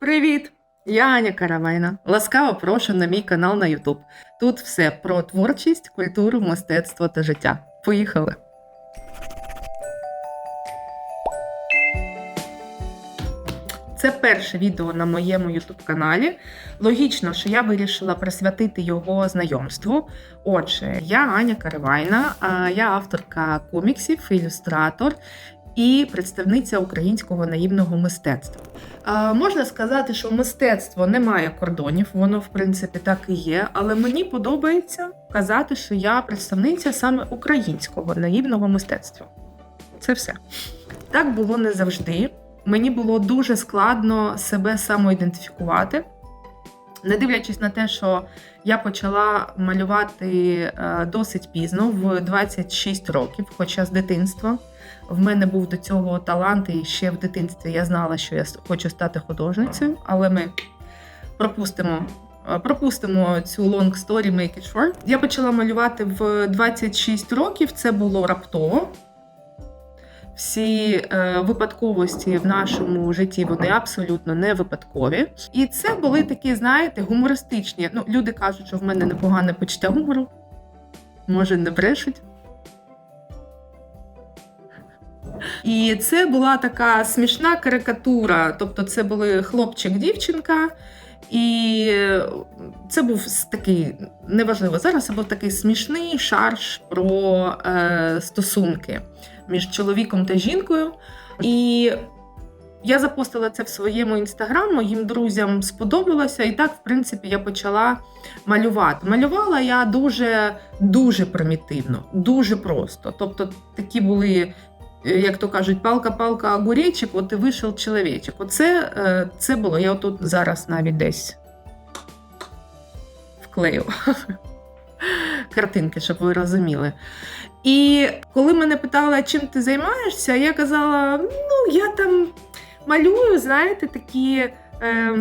Привіт! Я Аня Каравайна. Ласкаво прошу на мій канал на YouTube. Тут все про творчість, культуру, мистецтво та життя. Поїхали! Це перше відео на моєму YouTube каналі. Логічно, що я вирішила присвятити його знайомству. Отже, я Аня Каравайна, я авторка коміксів, ілюстратор і представниця українського наївного мистецтва. А, можна сказати, що мистецтво не має кордонів, воно в принципі так і є. Але мені подобається казати, що я представниця саме українського наївного мистецтва. Це все. Так було не завжди. Мені було дуже складно себе самоідентифікувати. Не дивлячись на те, що я почала малювати е, досить пізно, в 26 років, хоча з дитинства. В мене був до цього талант, і ще в дитинстві я знала, що я хочу стати художницею, але ми пропустимо. е, Пропустимо цю long story, make it short. Я почала малювати в 26 років. Це було раптово. Всі е, випадковості в нашому житті вони абсолютно не випадкові. І це були такі, знаєте, гумористичні. Ну, люди кажуть, що в мене непогане почуття гумору. Може, не брешуть. І це була така смішна карикатура. Тобто, це були хлопчик-дівчинка, і це був такий неважливо зараз. Це був такий смішний шарж про е, стосунки між чоловіком та жінкою. І я запостила це в своєму інстаграм, моїм друзям сподобалося, і так, в принципі, я почала малювати. Малювала я дуже дуже примітивно, дуже просто. Тобто, такі були. Як то кажуть, палка-палка огуречик, от і вийшов чоловічок. Оце е, це було. Я отут зараз навіть десь вклею картинки, щоб ви розуміли. І коли мене питали, чим ти займаєшся, я казала: ну, я там малюю, знаєте, такі, е,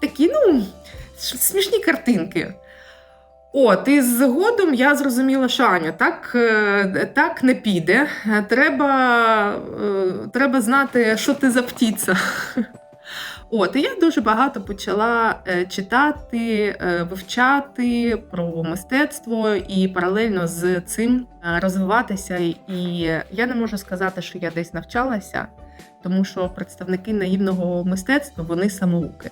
такі ну, смішні картинки. От, і згодом я зрозуміла, що Аня, так е, так не піде. Треба е, треба знати, що ти за птіця. От, і я дуже багато почала е, читати, вивчати про мистецтво і паралельно з цим розвиватися. І я не можу сказати, що я десь навчалася, тому що представники наївного мистецтва вони самоуки.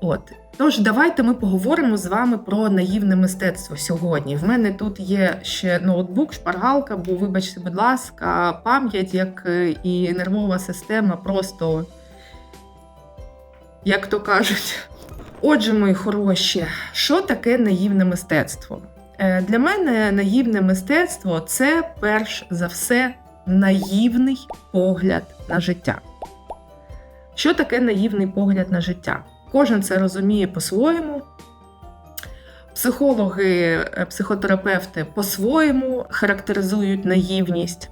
От. Тож, давайте ми поговоримо з вами про наївне мистецтво сьогодні. В мене тут є ще ноутбук, шпаргалка, бо, вибачте, будь ласка, пам'ять, як і нервова система, просто, як то кажуть. Отже, мої хороші, що таке наївне мистецтво? Для мене наївне мистецтво це перш за все наївний погляд на життя. Що таке наївний погляд на життя? Кожен це розуміє по-своєму. Психологи, психотерапевти по-своєму характеризують наївність.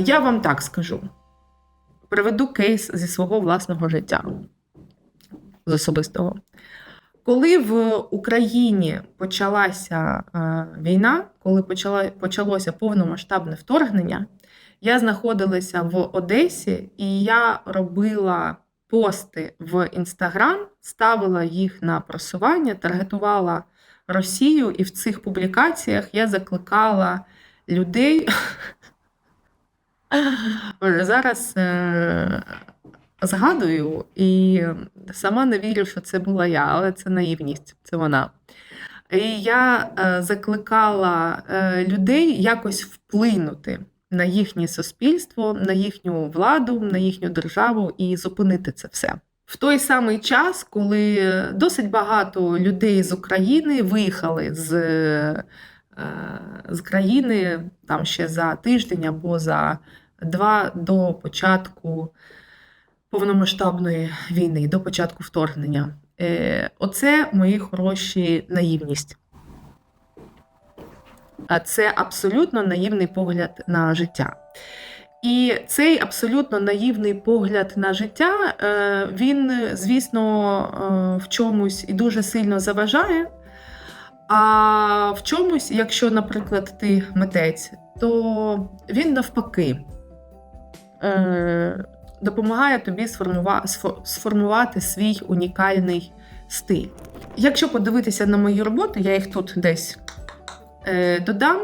Я вам так скажу: приведу кейс зі свого власного життя, з особистого. Коли в Україні почалася війна, коли почалося повномасштабне вторгнення, я знаходилася в Одесі і я робила пости в Інстаграм, ставила їх на просування, таргетувала Росію, і в цих публікаціях я закликала людей. Зараз е згадую і сама не вірю, що це була я, але це наївність, це вона. І я е закликала е людей якось вплинути на їхнє суспільство, на їхню владу, на їхню державу і зупинити це все. В той самий час, коли досить багато людей з України виїхали з з країни там ще за тиждень або за два до початку повномасштабної війни, до початку вторгнення. Оце мої хороші наївність. Це абсолютно наївний погляд на життя. І цей абсолютно наївний погляд на життя, він, звісно, в чомусь і дуже сильно заважає. А в чомусь, якщо, наприклад, ти митець, то він навпаки допомагає тобі сформувати свій унікальний стиль. Якщо подивитися на мої роботи, я їх тут десь е, додам,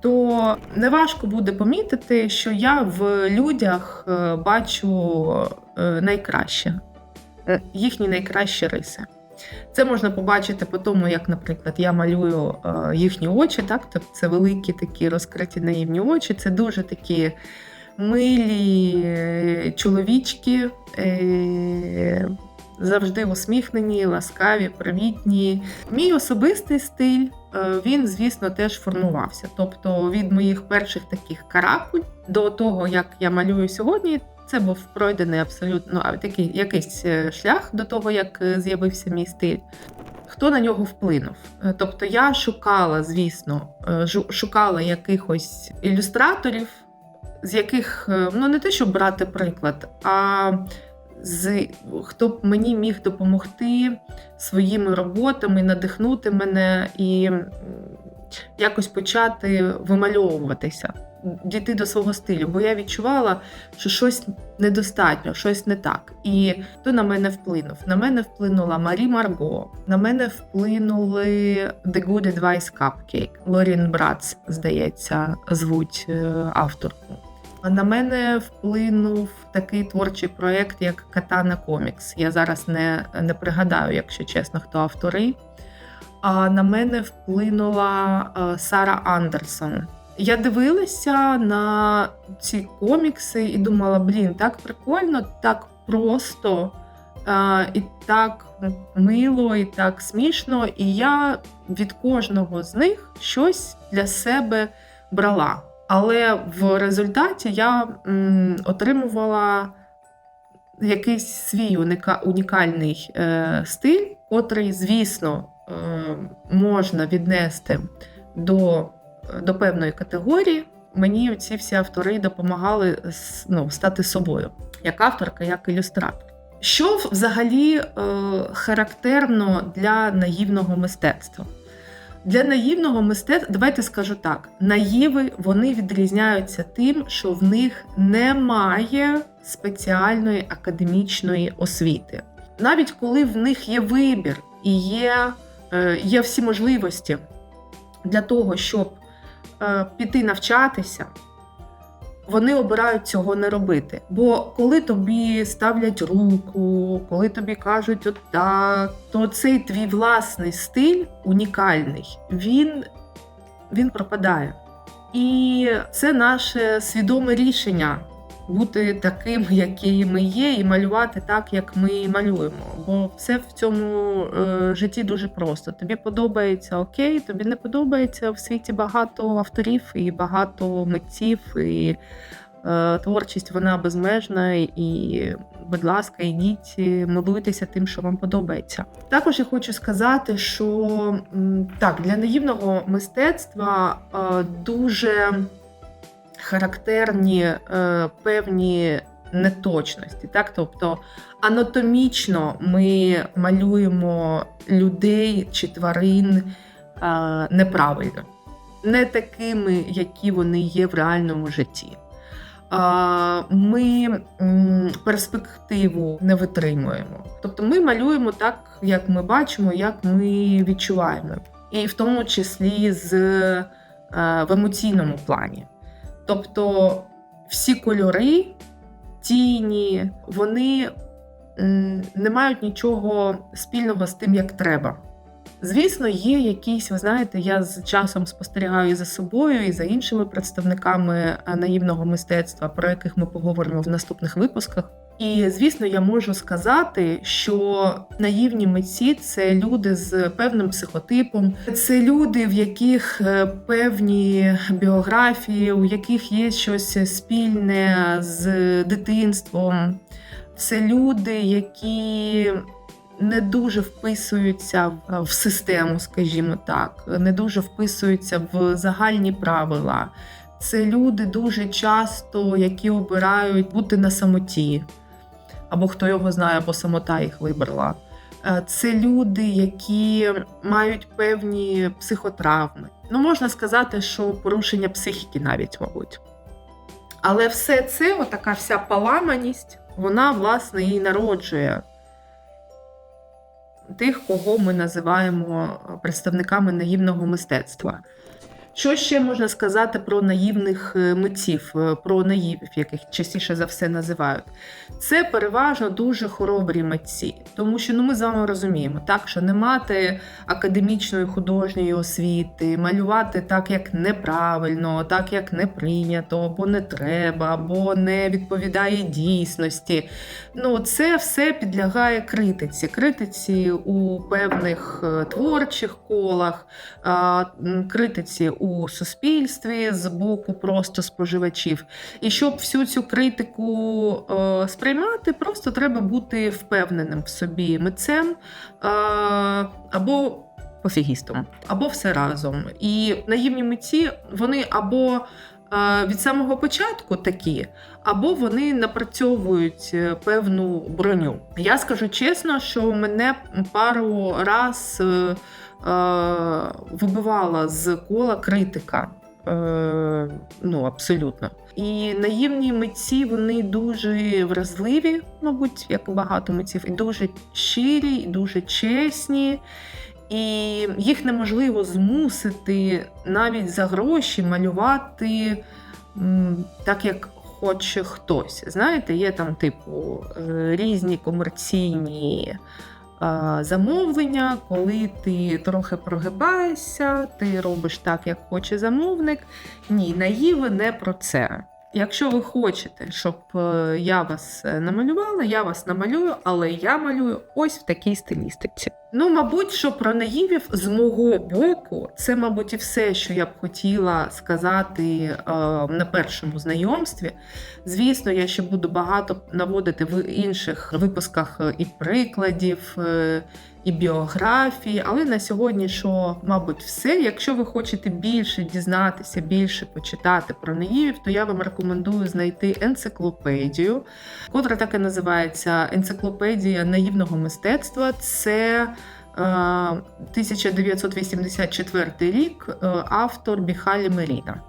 то неважко буде помітити, що я в людях е, бачу е, найкраще, е, їхні найкращі риси. Це можна побачити по тому, як, наприклад, я малюю е, їхні очі, так? Тобто це великі такі розкриті наївні очі, це дуже такі милі е, чоловічки, е, завжди усміхнені, ласкаві, привітні. Мій особистий стиль. е, Він, звісно, теж формувався. Тобто від моїх перших таких каракуль до того, як я малюю сьогодні, це був пройдений абсолютно такий якийсь е, шлях до того, як е, з'явився мій стиль. Хто на нього вплинув? Тобто я шукала, звісно, шукала якихось ілюстраторів, з яких ну не те, щоб брати приклад, а з хто б мені міг допомогти своїми роботами, надихнути мене і якось почати вимальовуватися, дійти до свого стилю. Бо я відчувала, що щось недостатньо, щось не так. І хто на мене вплинув? На мене вплинула Марі Марго, на мене вплинули The Good Advice Cupcake. Лорін Братс, здається, звуть е, авторку. На мене вплинув такий творчий проєкт, як Катана Комікс. Я зараз не, не пригадаю, якщо чесно, хто автори. А на мене вплинула е, Сара Андерсон. Я дивилася на ці комікси і думала: блін, так прикольно, так просто, е, і так мило, і так смішно. І я від кожного з них щось для себе брала. Але в результаті я м, отримувала якийсь свій уника- унікальний е, стиль, котрий, звісно, е, можна віднести до, до певної категорії. Мені ці всі автори допомагали ну, стати собою, як авторка, як ілюстратор. Що взагалі е, характерно для наївного мистецтва? Для наївного мистецтва, давайте скажу так: наїви вони відрізняються тим, що в них немає спеціальної академічної освіти. Навіть коли в них є вибір і є, е, є всі можливості для того, щоб е, піти навчатися, вони обирають цього не робити. Бо коли тобі ставлять руку, коли тобі кажуть от так, то цей твій власний стиль унікальний, він, він пропадає. І це наше свідоме рішення бути таким, які ми є, і малювати так, як ми малюємо. Бо все в цьому е, житті дуже просто. Тобі подобається окей, тобі не подобається в світі багато авторів і багато митців. І е, творчість вона безмежна. І, будь ласка, йдіть, і милуйтеся тим, що вам подобається. Також я хочу сказати, що так, для наївного мистецтва е, дуже характерні е, певні неточності. Так? Тобто анатомічно ми малюємо людей чи тварин е, неправильно, не такими, які вони є в реальному житті. А, Ми перспективу не витримуємо. Тобто ми малюємо так, як ми бачимо, як ми відчуваємо. І в тому числі з, е, в емоційному плані. Тобто всі кольори, тіні, вони не мають нічого спільного з тим, як треба. Звісно, є якісь, ви знаєте, я з часом спостерігаю і за собою, і за іншими представниками наївного мистецтва, про яких ми поговоримо в наступних випусках. І звісно, я можу сказати, що наївні митці це люди з певним психотипом, це люди, в яких е, певні біографії, у яких є щось спільне з дитинством. Це люди, які не дуже вписуються в- в систему, скажімо так, не дуже вписуються в загальні правила. Це люди дуже часто, які обирають бути на самоті, або хто його знає, або самота їх вибрала. Е, Це люди, які мають певні психотравми. Ну, можна сказати, що порушення психіки навіть, мабуть. Але все це, отака вся поламаність, вона, власне, і народжує тих, кого ми називаємо представниками наївного мистецтва. Що ще можна сказати про наївних е, митців, е, про наївів, яких частіше за все називають? Це переважно дуже хоробрі митці, тому що ну ми з вами розуміємо, так що не мати академічної художньої освіти, малювати так, як неправильно, так як не прийнято, або не треба, або не відповідає дійсності. Ну, це все підлягає критиці. Критиці у певних е, творчих колах, критиці у суспільстві з боку просто споживачів. І щоб всю цю критику е, сприймати, просто треба бути впевненим в собі митцем е, або пофігістом, або все разом. І наївні митці вони або е, від самого початку такі, або вони напрацьовують е, певну броню. Я скажу чесно, що мене пару раз е, вибивала з кола критика. Е, ну, абсолютно. І наївні митці вони дуже вразливі, мабуть, як і багато митців, і дуже щирі, і дуже чесні. І їх неможливо змусити навіть за гроші малювати так, як хоче хтось. Знаєте, є там, типу, е, різні комерційні е, замовлення, коли ти трохи прогибаєшся, ти робиш так, як хоче замовник. Ні, наїви не про це. Якщо ви хочете, щоб е, я вас е, намалювала, я вас намалюю, але я малюю ось в такій стилістиці. Ну, мабуть, що про наївів з мого боку, це, мабуть, і все, що я б хотіла сказати е, на першому знайомстві. Звісно, я ще буду багато наводити в інших випусках е, і прикладів, і біографії. Але на сьогодні, що, мабуть, все. Якщо ви хочете більше дізнатися, більше почитати про наївів, то я вам рекомендую знайти енциклопедію, котра так і називається Енциклопедія наївного мистецтва. Це е, 1984 рік, е, автор Біхалі Меріна.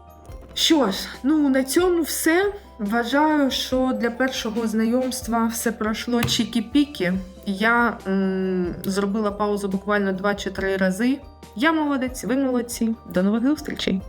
Що ж, ну на цьому все. Вважаю, що для першого знайомства все пройшло чікі-пікі. Я м, зробила паузу буквально 2 чи 3 рази. Я молодець, ви молодці. До нових зустрічей!